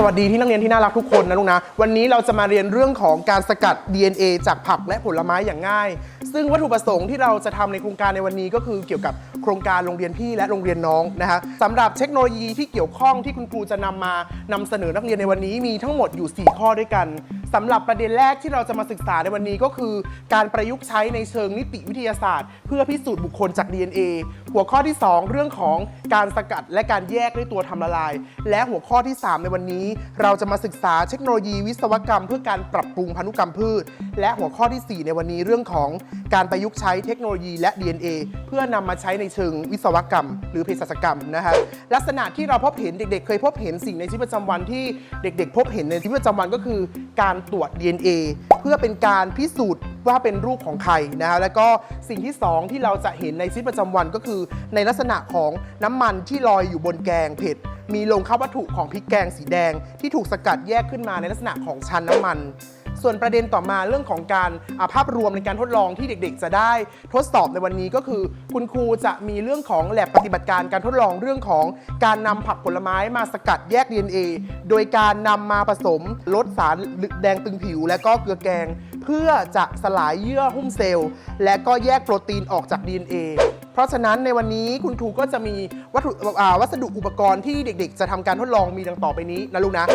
สวัสดีที่นักเรียนที่น่ารักทุกคนนะลูกนะ วันนี้เราจะมาเรียนเรื่องของการสกัด DNA จากผักและผลไม้อย่างง่าย ซึ่งวัตถุประสงค์ที่เราจะทำในโครงการในวันนี้ก็คือเกี่ยวกับโครงการโรงเรียนพี่และโรงเรียนน้องนะฮะสำหรับเทคโนโลยีที่เกี่ยวข้องที่คุณครูจะนำมานำเสนอนักเรียนในวันนี้มีทั้งหมดอยู่ 4 ข้อด้วยกัน สำหรับประเด็นแรกที่เราจะมาศึกษาในวันนี้ก็คือ การประยุกต์ใช้ในเชิงนิติวิทยาศาสตร์ เพื่อพิสูจน์บุคคลจาก DNA หัวข้อที่ 2 เรื่องของการสกัดและการแยกด้วยตัวทำละลาย และหัวข้อที่ 3 ในวันนี้ เราจะมาศึกษาเทคโนโลยีวิศวกรรม เพื่อการปรับปรุงพันธุกรรมพืช และหัวข้อทีสี่4 ในวันนี้เรื่องของการประยุกต์ใช้เทคโนโลยีและ DNA เพื่อนำมาใช้ในเชิงวิศวกรรม หรือเภสัชกรรมนะฮะลักษณะที่เราพบเห็นเด็ก ๆ เคยพบเห็นสิ่งในชีวิตประจำวันที่เด็ก ๆ พบเห็นในชีวิตประจำวันก็คือการตรวจ DNA เพื่อเป็นการพิสูจน์ว่าเป็นรูปของใครนะฮะแล้วก็สิ่งที่สองที่เราจะเห็นในชีวิตประจำวันก็คือในลักษณะของน้ำมันที่ลอยอยู่บนแกงเผ็ดมีลงข้าววัตถุของพริกแกงสีแดง ที่ถูกสกัดแยกขึ้นมาในลักษณะของชั้นน้ำมัน ส่วนประเด็นต่อมาเรื่องของการภาพรวมในการทดลองที่เด็กๆ จะได้ทดสอบในวันนี้ก็คือ คุณครูจะมีเรื่องของแลบปฏิบัติการการทดลองเรื่องของการนำผักผลไม้มาสกัดแยก DNA โดยการนำมาผสมลดสารแดงตึงผิว และก็เกลือแกง เพื่อจะสลายเยื่อหุ้มเซลล์ และก็แยกโปรตีนออกจาก DNA เพราะฉะนั้นในวันนี้คุณครูก็จะมีวัตถุวัสดุอุปกรณ์ที่เด็กๆ จะทำการทดลองมีดังต่อไปนี้นะลูกนะ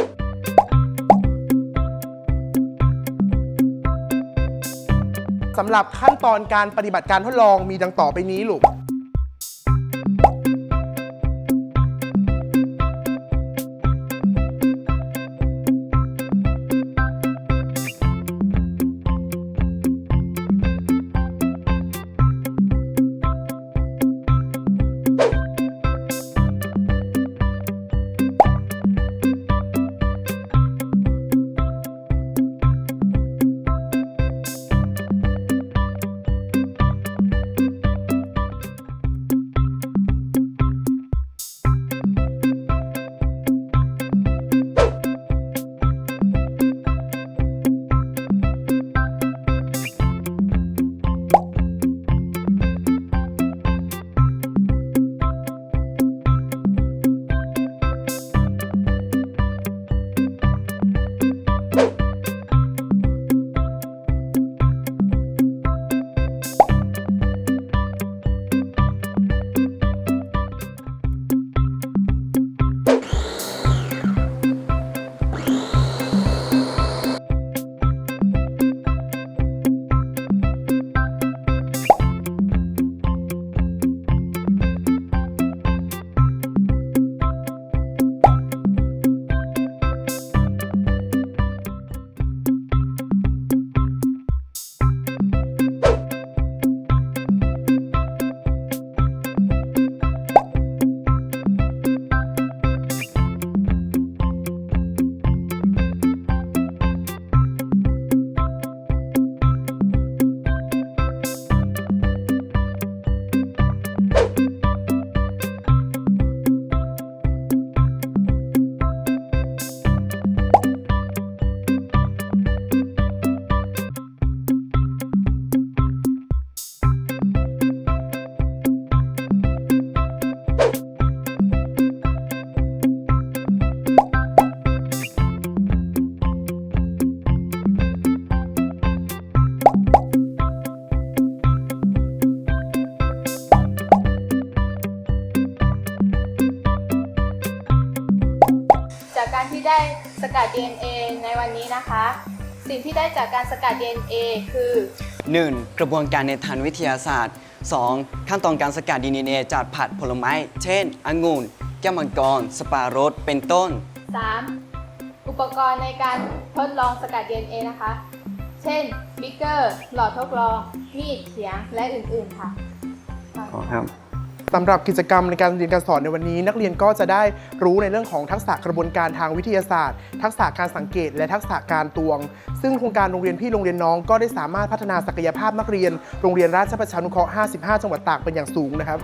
สำหรับขั้นตอนการปฏิบัติการทดลองมีดังต่อไปนี้ลูก ที่ได้สกัด DNA ในวันนี้นะคะ สิ่งที่ได้จากการสกัด DNA คือ 1. กระบวนการในทางวิทยาศาสตร์ 2. ขั้นตอนการสกัด DNA จากผักผลไม้ เช่น องุ่น แก้วมังกร สปารสเป็นต้น 3. อุปกรณ์ในการทดลองสกัด DNA นะคะ เช่นบิ๊กเกอร์ หลอดทดลอง มีดเขียง และอื่น ๆ ค่ะ สำหรับกิจกรรมในการเรียนการสอนในวันนี้ นักเรียนก็จะได้รู้ในเรื่องของทักษะกระบวนการทางวิทยาศาสตร์ ทักษะการสังเกต และทักษะการตวง ซึ่งโครงการโรงเรียนพี่โรงเรียนน้อง ก็ได้สามารถพัฒนาศักยภาพนักเรียน โรงเรียนราชประชานุเคราะห์ 55 จังหวัดตากเป็นอย่างสูงนะครับ